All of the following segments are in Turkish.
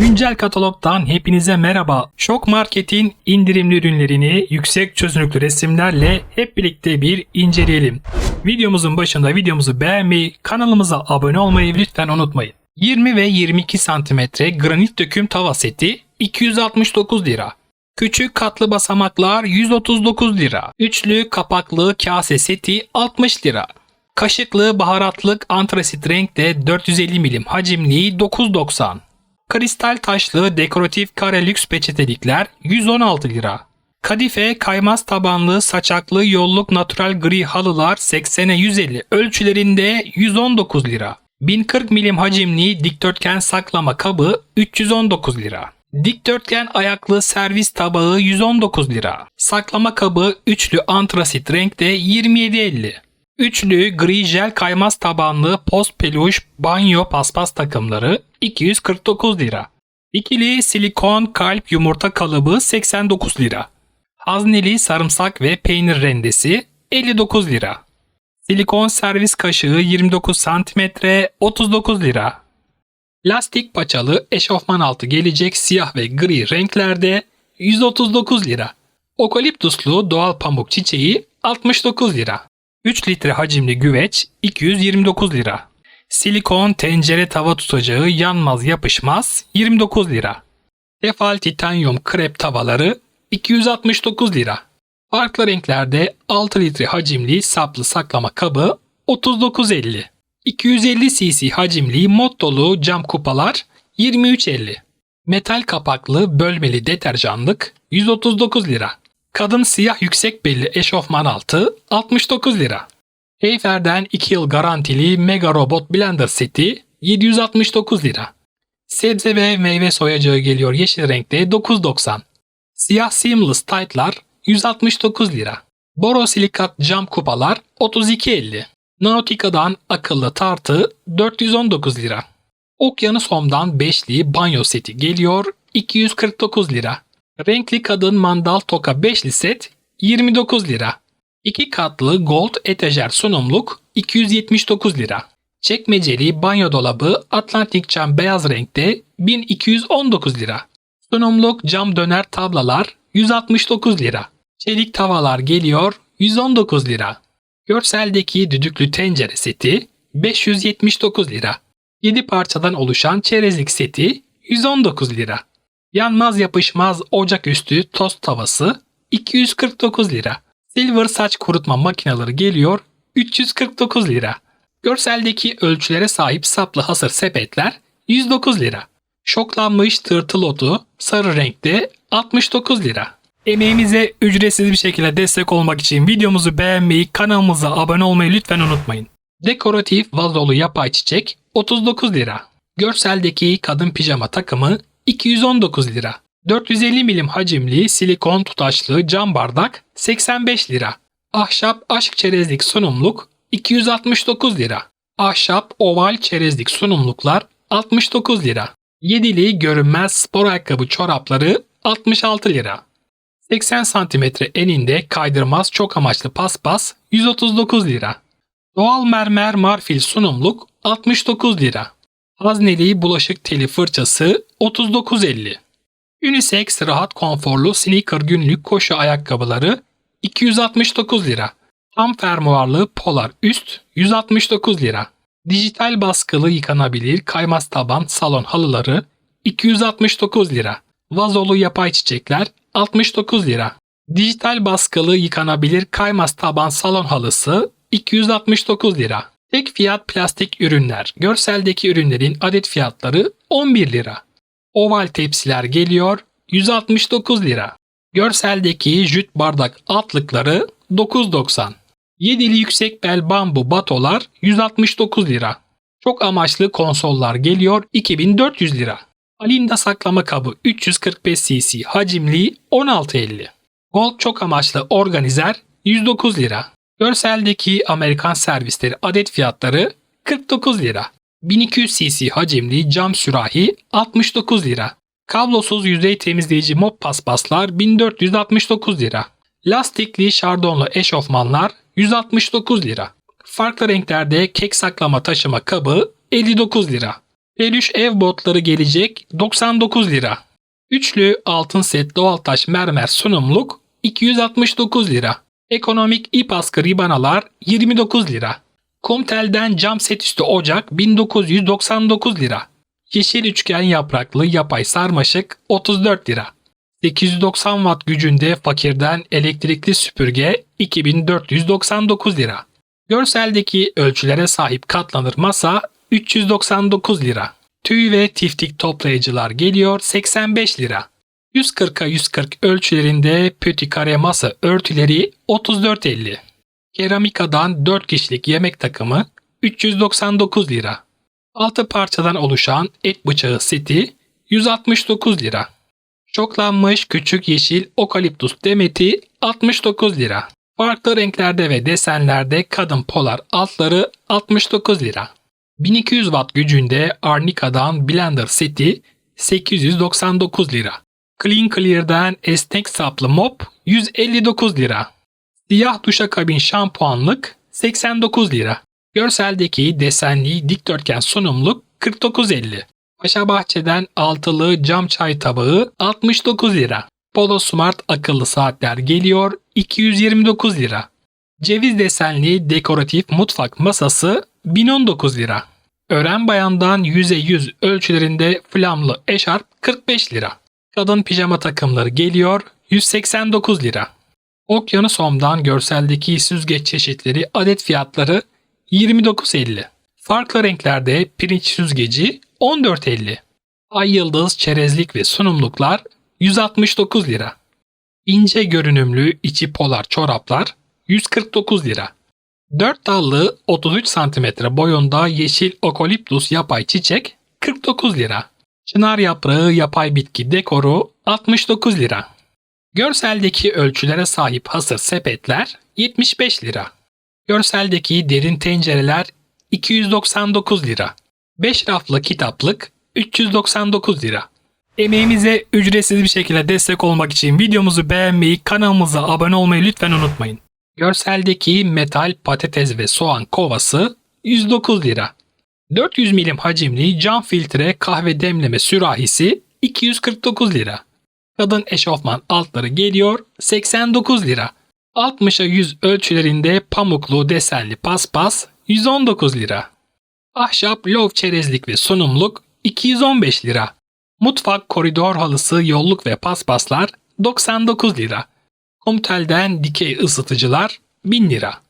Güncel katalogdan hepinize merhaba. Şok Market'in indirimli ürünlerini yüksek çözünürlüklü resimlerle hep birlikte bir inceleyelim. Videomuzun başında videomuzu beğenmeyi, kanalımıza abone olmayı lütfen unutmayın. 20 ve 22 cm granit döküm tava seti 269 lira. Küçük katlı basamaklar 139 lira. Üçlü kapaklı kase seti 60 lira. Kaşıklı baharatlık antrasit renkte 450 milim hacimli 9.90. Kristal taşlı dekoratif kare lüks peçetelikler 116 lira. Kadife kaymaz tabanlı saçaklı yolluk natural gri halılar 80'e 150 ölçülerinde 119 lira. 1040 milim hacimli dikdörtgen saklama kabı 319 lira. Dikdörtgen ayaklı servis tabağı 119 lira. Saklama kabı üçlü antrasit renkte 27.50. Üçlü gri jel kaymaz tabanlı post peluş banyo paspas takımları 249 lira. İkili silikon kalp yumurta kalıbı 89 lira. Hazneli sarımsak ve peynir rendesi 59 lira. Silikon servis kaşığı 29 cm 39 lira. Lastik paçalı eşofman altı gelecek siyah ve gri renklerde 139 lira. Okaliptuslu doğal pamuk çiçeği 69 lira. 3 litre hacimli güveç 229 lira. Silikon tencere tava tutacağı yanmaz yapışmaz 29 lira. Tefal titanyum krep tavaları 269 lira. Farklı renklerde 6 litre hacimli saplı saklama kabı 39.50. 250 cc hacimli mod dolu cam kupalar 23.50. Metal kapaklı bölmeli deterjanlık 139 lira. Kadın siyah yüksek belli eşofman altı 69 lira. Heyfer'den 2 yıl garantili Mega Robot Blender seti 769 lira. Sebze ve meyve soyacağı geliyor yeşil renkte 9.90. Siyah seamless tight'lar 169 lira. Borosilikat cam kupalar 32.50. Nautica'dan akıllı tartı 419 lira. Okyanus Home'dan beşli banyo seti geliyor 249 lira. Renkli kadın mandal toka beşli set 29 lira. 2 katlı gold etajer sunumluk 279 lira. Çekmeceli banyo dolabı Atlantik cam beyaz renkte 1219 lira. Sunumluk cam döner tablalar 169 lira. Çelik tavalar geliyor 119 lira. Görseldeki düdüklü tencere seti 579 lira. 7 parçadan oluşan çerezlik seti 119 lira. Yanmaz yapışmaz ocaküstü tost tavası 249 lira. Silver saç kurutma makineleri geliyor 349 lira. Görseldeki ölçülere sahip saplı hasır sepetler 109 lira. Şoklanmış tırtıl otu sarı renkte 69 lira. Emeğimize ücretsiz bir şekilde destek olmak için videomuzu beğenmeyi, kanalımıza abone olmayı lütfen unutmayın. Dekoratif vazolu yapay çiçek 39 lira. Görseldeki kadın pijama takımı 219 lira. 450 milim hacimli silikon tutaçlı cam bardak 85 lira. Ahşap aşk çerezlik sunumluk 269 lira. Ahşap oval çerezlik sunumluklar 69 lira. Yedili görünmez spor ayakkabı çorapları 66 lira. 80 cm eninde kaydırmaz çok amaçlı paspas 139 lira. Doğal mermer marfil sunumluk 69 lira. Hazneli bulaşık teli fırçası 39.50. Unisex rahat konforlu sneaker günlük koşu ayakkabıları 269 lira. Tam fermuarlı polar üst 169 lira. Dijital baskılı yıkanabilir kaymaz taban salon halıları 269 lira. Vazolu yapay çiçekler 69 lira. Dijital baskılı yıkanabilir kaymaz taban salon halısı 269 lira. Tek fiyat plastik ürünler. Görseldeki ürünlerin adet fiyatları 11 lira. Oval tepsiler geliyor 169 lira. Görseldeki jüt bardak altlıkları 9.90. Yedili yüksek bel bambu batolar 169 lira. Çok amaçlı konsollar geliyor 2400 lira. Alinda saklama kabı 345 cc hacimli 16.50. Gold çok amaçlı organizer 109 lira. Görseldeki Amerikan servisleri adet fiyatları 49 lira. 1200 cc hacimli cam sürahi 69 lira. Kablosuz yüzey temizleyici mop paspaslar 1469 lira. Lastikli şardonlu eşofmanlar 169 lira. Farklı renklerde kek saklama taşıma kabı 59 lira. Peluş ev botları gelecek 99 lira. Üçlü altın set doğal taş mermer sunumluk 269 lira. Ekonomik ip askı ribanalar 29 lira. Komtel'den cam set üstü ocak 1999 lira. Yeşil üçgen yapraklı yapay sarmaşık 34 lira. 890 watt gücünde fakirden elektrikli süpürge 2499 lira. Görseldeki ölçülere sahip katlanır masa 399 lira. Tüy ve tiftik toplayıcılar geliyor 85 lira. 140'a 140 ölçülerinde pöti kare masa örtüleri 34.50. Keramikadan 4 kişilik yemek takımı 399 lira. 6 parçadan oluşan et bıçağı seti 169 lira. Şoklanmış küçük yeşil okaliptus demeti 69 lira. Farklı renklerde ve desenlerde kadın polar altları 69 lira. 1200 watt gücünde Arnica'dan blender seti 899 lira. Clean Clear'den esnek saplı mop 159 lira. Siyah duşakabin şampuanlık 89 lira. Görseldeki desenli dikdörtgen sunumluk 49.50. Paşa Bahçe'den altılı cam çay tabağı 69 lira. Polo Smart akıllı saatler geliyor 229 lira. Ceviz desenli dekoratif mutfak masası 1019 lira. Ören bayandan 100'e 100 ölçülerinde flamlı eşarp 45 lira. Kadın pijama takımları geliyor 189 lira. Okyanus Home'dan görseldeki süzgeç çeşitleri adet fiyatları 29.50. Farklı renklerde pirinç süzgeci 14.50. Ay yıldız çerezlik ve sunumluklar 169 lira. İnce görünümlü içi polar çoraplar 149 lira. 4 dallı 33 cm boyunda yeşil okoliptus yapay çiçek 49 lira. Çınar yaprağı yapay bitki dekoru 69 lira. Görseldeki ölçülere sahip hasır sepetler 75 lira. Görseldeki derin tencereler 299 lira. 5 raflı kitaplık 399 lira. Emeğimize ücretsiz bir şekilde destek olmak için videomuzu beğenmeyi, kanalımıza abone olmayı lütfen unutmayın. Görseldeki metal patates ve soğan kovası 109 lira. 400 milim hacimli cam filtre kahve demleme sürahisi 249 lira. Kadın eşofman altları geliyor 89 lira. 60'a 100 ölçülerinde pamuklu desenli paspas 119 lira. Ahşap lov çerezlik ve sunumluk 215 lira. Mutfak koridor halısı yolluk ve paspaslar 99 lira. Komtel'den dikey ısıtıcılar 1000 lira.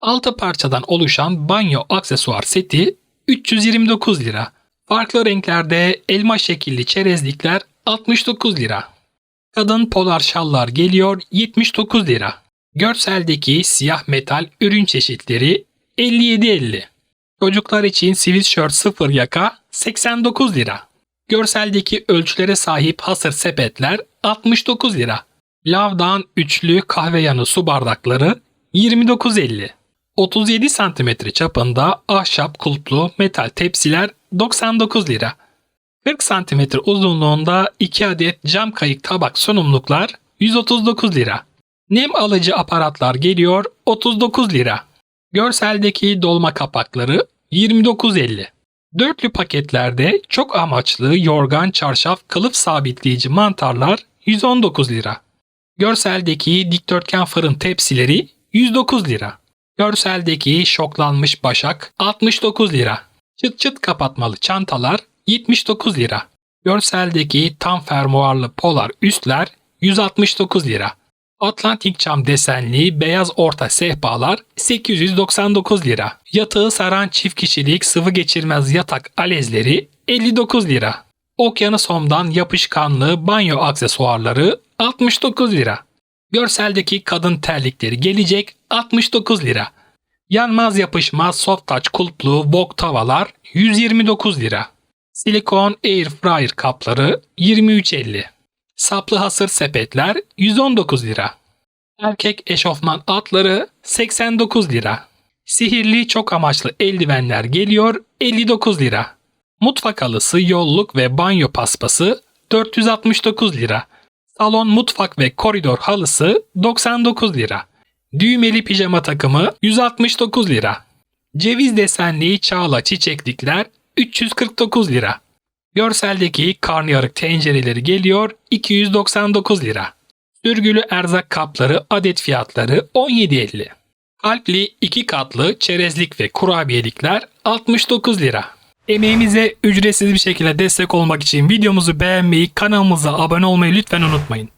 6 parçadan oluşan banyo aksesuar seti 329 lira. Farklı renklerde elma şekilli çerezlikler 69 lira. Kadın polar şallar geliyor 79 lira. Görseldeki siyah metal ürün çeşitleri 57.50. Çocuklar için sweatshirt 0 yaka 89 lira. Görseldeki ölçülere sahip hasır sepetler 69 lira. Lavdan üçlü kahve yanı su bardakları 29.50. 37 cm çapında ahşap kulplu metal tepsiler 99 lira. 40 cm uzunluğunda 2 adet cam kayık tabak sunumluklar 139 lira. Nem alıcı aparatlar geliyor 39 lira. Görseldeki dolma kapakları 29.50. Dörtlü paketlerde çok amaçlı yorgan çarşaf kılıf sabitleyici mantarlar 119 lira. Görseldeki dikdörtgen fırın tepsileri 109 lira. Görseldeki şoklanmış başak 69 lira. Çıt çıt kapatmalı çantalar 79 lira. Görseldeki tam fermuarlı polar üstler 169 lira. Atlantik cam desenli beyaz orta sehpalar 899 lira. Yatağı saran çift kişilik sıvı geçirmez yatak alezleri 59 lira. Okyanus Home'dan yapışkanlı banyo aksesuarları 69 lira. Görseldeki kadın terlikleri gelecek 69 lira. Yanmaz yapışmaz soft touch kulplu wok tavalar 129 lira. Silikon air fryer kapları 23.50. Saplı hasır sepetler 119 lira. Erkek eşofman atları 89 lira. Sihirli çok amaçlı eldivenler geliyor 59 lira. Mutfak halısı, yolluk ve banyo paspası 469 lira. Salon mutfak ve koridor halısı 99 lira. Düğmeli pijama takımı 169 lira. Ceviz desenli çağla çiçeklikler 349 lira. Görseldeki karnıyarık tencereleri geliyor 299 lira. Sürgülü erzak kapları adet fiyatları 17.50. Kalpli iki katlı çerezlik ve kurabiyelikler 69 lira. Emeğimize ücretsiz bir şekilde destek olmak için videomuzu beğenmeyi, kanalımıza abone olmayı lütfen unutmayın.